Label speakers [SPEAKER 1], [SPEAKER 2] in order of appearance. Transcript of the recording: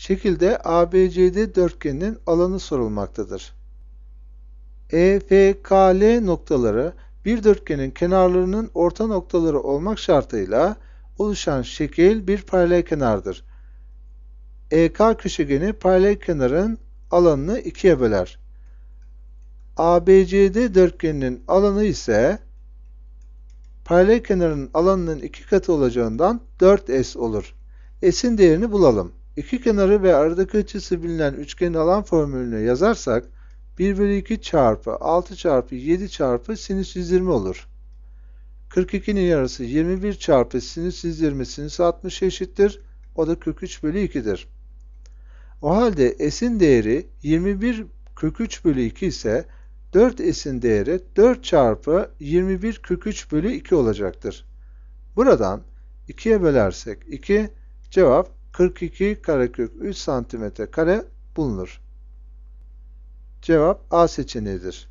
[SPEAKER 1] Şekilde ABCD dörtgeninin alanı sorulmaktadır. EFKL noktaları bir dörtgenin kenarlarının orta noktaları olmak şartıyla oluşan şekil bir paralelkenardır. EK köşegeni paralelkenarın alanını ikiye böler. ABCD dörtgeninin alanı ise paralelkenarın alanının iki katı olacağından 4S olur. S'in değerini bulalım. İki kenarı ve aradaki açısı bilinen üçgenin alan formülünü yazarsak 1 bölü 2 çarpı 6 çarpı 7 çarpı sinüs 120 olur. 42'nin yarısı 21 çarpı sinüs 120 sinüs 60 eşittir. O da 43 bölü 2'dir. O halde s'in değeri 21 43 bölü 2 ise 4s'in değeri 4 çarpı 21 43 bölü 2 olacaktır. Buradan 2'ye bölersek 2 cevap 42 karekök 3 santimetre kare bulunur. Cevap A seçeneğidir.